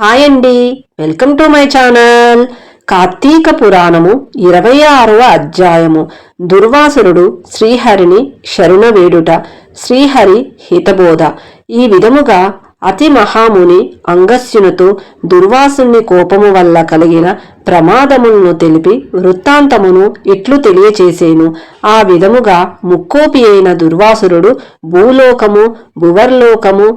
Hi అండి. Welcome to my channel. Karthika Puranamu ఇరవై ఆరవ అధ్యాయము. దుర్వాసురుడు శ్రీహరిని శరణవేడుట శ్రీహరి హితబోధ. ఈ విధముగా అతి మహాముని అంగస్యునితో దుర్వాసుని కోపము వల్ల కలిగిన ప్రమాదములను తెలిపి వృత్తాంతమును ఇట్లు తెలియచేసేను. ఆ విధముగా ముక్కోపి అయిన దుర్వాసురుడు భూలోకము భువర్లోకము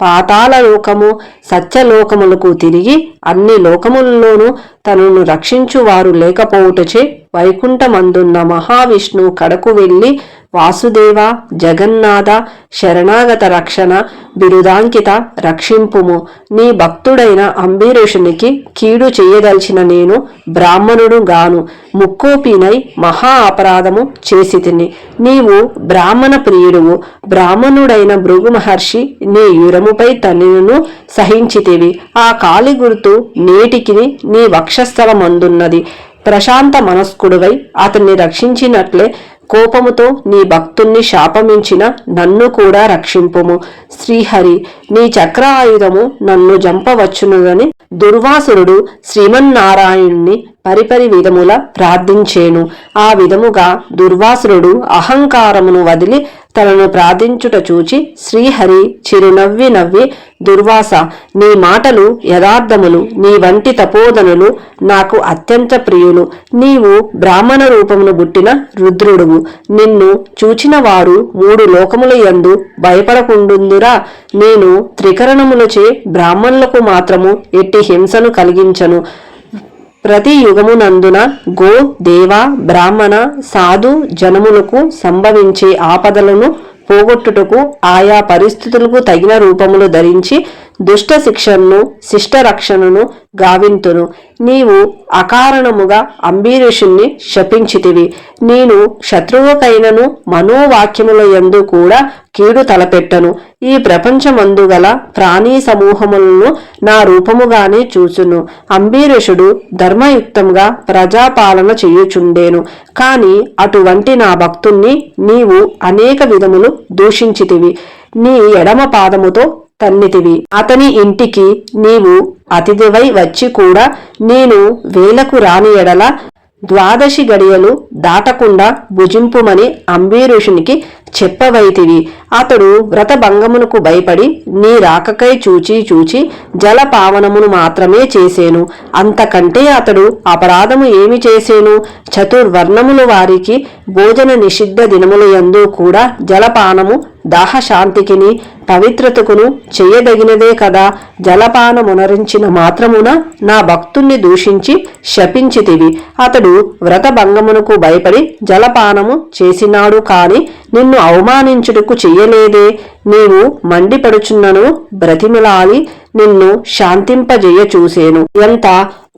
పాతాళ లోకము సత్యలోకములకు తిరిగి అన్ని లోకములలోనూ తనను రక్షించువారు లేకపోవుటచే వైకుంఠమందున్న మహావిష్ణు కడకు వెళ్ళి వాసుదేవ జగన్నాథ శరణాగత రక్షణ బిరుదాంకిత రక్షింపుము. నీ భక్తుడైన అంబీరుషునికి కీడు చేయదలిచిన నేను బ్రాహ్మణుడు గాను. ముక్కోపినై మహా అపరాధము చేసి తిని. నీవు బ్రాహ్మణ ప్రియుడువు. బ్రాహ్మణుడైన భృగు మహర్షి నీ యురముపై తనను సహించితివి. ఆ కాలి గుర్తు నేటికి నీ వక్షస్థలమందున్నది. ప్రశాంత మనస్కుడువై అతన్ని రక్షించినట్లే కోపముతో నీ భక్తుణ్ణి శాపమించిన నన్ను కూడా రక్షింపుము. శ్రీహరి నీ చక్ర ఆయుధము నన్ను జంపవచ్చునుదని దుర్వాసురుడు శ్రీమన్నారాయణుణ్ణి పరిపరి విధముల ప్రార్థించేను. ఆ విధముగా దుర్వాసురుడు అహంకారమును వదిలి తనను ప్రార్థించుట చూచి శ్రీహరి చిరునవ్వి నవ్వి దుర్వాస నీ మాటలు యథార్థములు నీ వంటి తపోధనులు నాకు అత్యంత ప్రియులు. నీవు బ్రాహ్మణ రూపమును గుట్టిన రుద్రుడువు. నిన్ను చూచిన వారు మూడు లోకముల యందు భయపడకుండుందురా. నేను త్రికరణములచే బ్రాహ్మణులకు మాత్రము ఎట్టి హింసను కలిగించను. ప్రతి యుగమునందున గో దేవ బ్రాహ్మణ సాధు జనములకు సంభవించే ఆపదలను పోగొట్టుటకు ఆయా పరిస్థితులకు తగిన రూపములు ధరించి దుష్ట శిక్షను శిష్ట రక్షణను గావింతును. నీవు అకారణముగా అంబీరుషుణ్ణి శపించితివి. నేను శత్రువుకైనను మనోవాక్యముల యందు కూడా కీడు తలపెట్టను. ఈ ప్రపంచమందు గల ప్రాణీ సమూహములను నా రూపముగానే చూచును. అంబీరుషుడు ధర్మయుక్తంగా ప్రజాపాలన చేయుచుండేను. కాని అటువంటి నా భక్తుణ్ణి నీవు అనేక విధములు దూషించితివి. నీ ఎడమ పాదముతో తన్నితివి అతని ఇంటికి నీవు అతిథివై వచ్చి కూడా నేను వేలకు రాని ఎడల ద్వాదశి గడియలు దాటకుండా భుజింపుమని అంబీరుషునికి చెప్పవైతివి. అతడు వ్రతభంగమునకు భయపడి నీ రాకకై చూచి చూచి జలపావనమును మాత్రమే చేసేను. అంతకంటే అతడు అపరాధము ఏమి చేసేను? చతుర్వర్ణముల వారికి భోజన నిషిద్ధ దినముల యందు కూడా జలపానము దాహశాంతికిని పవిత్రతకును చేయదగినదే కదా. జలపానమునరించిన మాత్రమున నా భక్తుణ్ణి దూషించి శపించితివి. అతడు వ్రతభంగమునకు భయపడి జలపానము చేసినాడు కాని నిన్ను అవమానించుటకు చెయ్యలేదే. నీవు మండిపడుచున్నను బ్రతిమలాలి. నిన్ను శాంతింపజేయ చూసేను ఎంత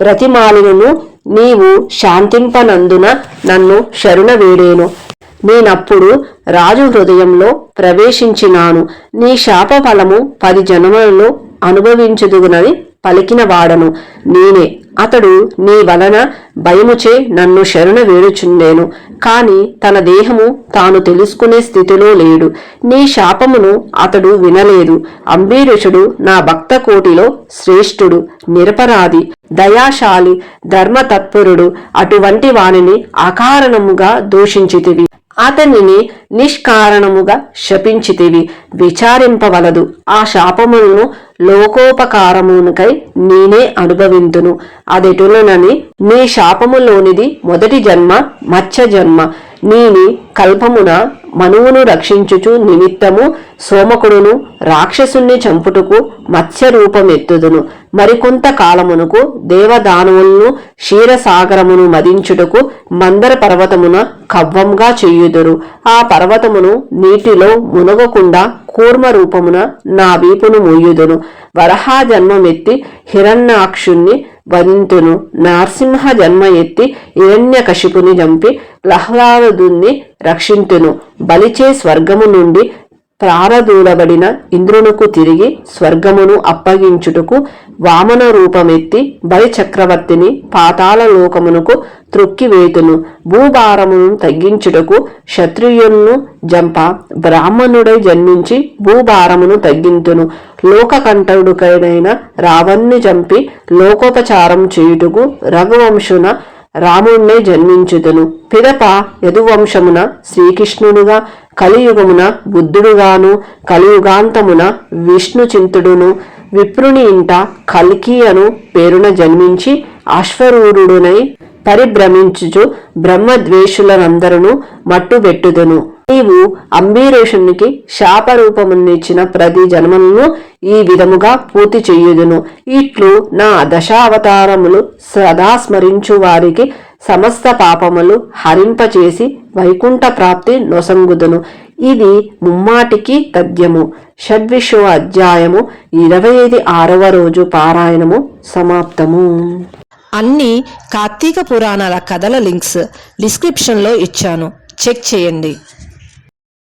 బ్రతిమాలినను నీవు శాంతింపనందున నన్ను శరుణ వేడేను నేనప్పుడు రాజు హృదయంలో ప్రవేశించినాను. నీ శాప ఫలము పది జన్మలలో అనుభవించుదుగునని పలికిన వాడను. నేనే అతడు నీ వలన భయముచే నన్ను శరణ వేడుచుండేను. కాని తన దేహము తాను తెలుసుకునే స్థితిలో లేడు. నీ శాపమును అతడు వినలేదు. అంబీరుషుడు నా భక్త కోటిలో శ్రేష్ఠుడు నిరపరాధి దయాశాలి ధర్మతత్పరుడు అటువంటి వానిని అకారణముగా దూషించితివి. అతనిని నిష్కారణముగా శపించితివి. విచారింపవలదు. ఆ శాపములను లోకోపకారమునకై నేనే అనుభవింతును. అదెటులనని నీ శాపములోనిది మొదటి జన్మ మత్స్య జన్మ. నీని కల్పమున మనువును రక్షించుచు నిమిత్తము సోమకుడును రాక్షసుని చంపుటకు మత్స్య రూపమెత్తుదును మరికొంత కాలమునకు దేవదానవులను క్షీరసాగరమును మదించుటకు మందర పర్వతమున కవ్వంగా చెయ్యుదురు ఆ పర్వతమును నీటిలో మునగకుండా కూర్మ రూపమున నా వీపును మూయుదును. వరహా జన్మమెత్తి హిరణ్యాక్షుణ్ణి వధింతును నరసింహ జన్మ ఎత్తి హిరణ్యకశిపుని చంపి ప్రహ్లాదుని రక్షింతును. బలిచే స్వర్గము నుండి ప్రారదూలబడిన ఇంద్రునకు తిరిగి స్వర్గమును అప్పగించుటకు వామన రూపమెత్తి బలిచక్రవర్తిని చక్రవర్తిని లోకమునకు త్రొక్కివేతును. భూభారమును తగ్గించుటకు క్షత్రియులను జంప బ్రాహ్మణుడై జన్మించి భూభారమును తగ్గింతును. లోకకంఠుడుకైన రావణ్ణి చంపి లోకోపచారం చేయుటకు రఘువంశున రాముణ్ణే జన్మించుదును. పిదప యదువంశమున శ్రీకృష్ణుడుగా కలియుగమున బుద్ధుడుగాను కలియుగాంతమున విష్ణు చింతుడును విప్రుని ఇంట కల్కి అను పేరున జన్మించి అశ్వరూరుడునై పరిభ్రమించుచు బ్రహ్మద్వేషులనందరూ మట్టుబెట్టుదును. నీవు అంబీరేషునికి శాపరూపమునిచ్చిన ప్రతి జన్మలను ఈ విధముగా పూర్తి చెయ్యుదును ఇట్లు నా దశావతారములు సదా స్మరించు వారికి సమస్త పాపములు హరింపచేసి వైకుంఠ ప్రాప్తి నొసంగుదును. ఇది ముమ్మాటికి తథ్యము. షడ్విశ్వ అధ్యాయము ఇరవై ఐదు ఆరవ రోజు పారాయణము సమాప్తము. అన్ని కార్తీక పురాణాల కథల లింక్స్ డిస్క్రిప్షన్లో ఇచ్చాను. చెక్ చేయండి.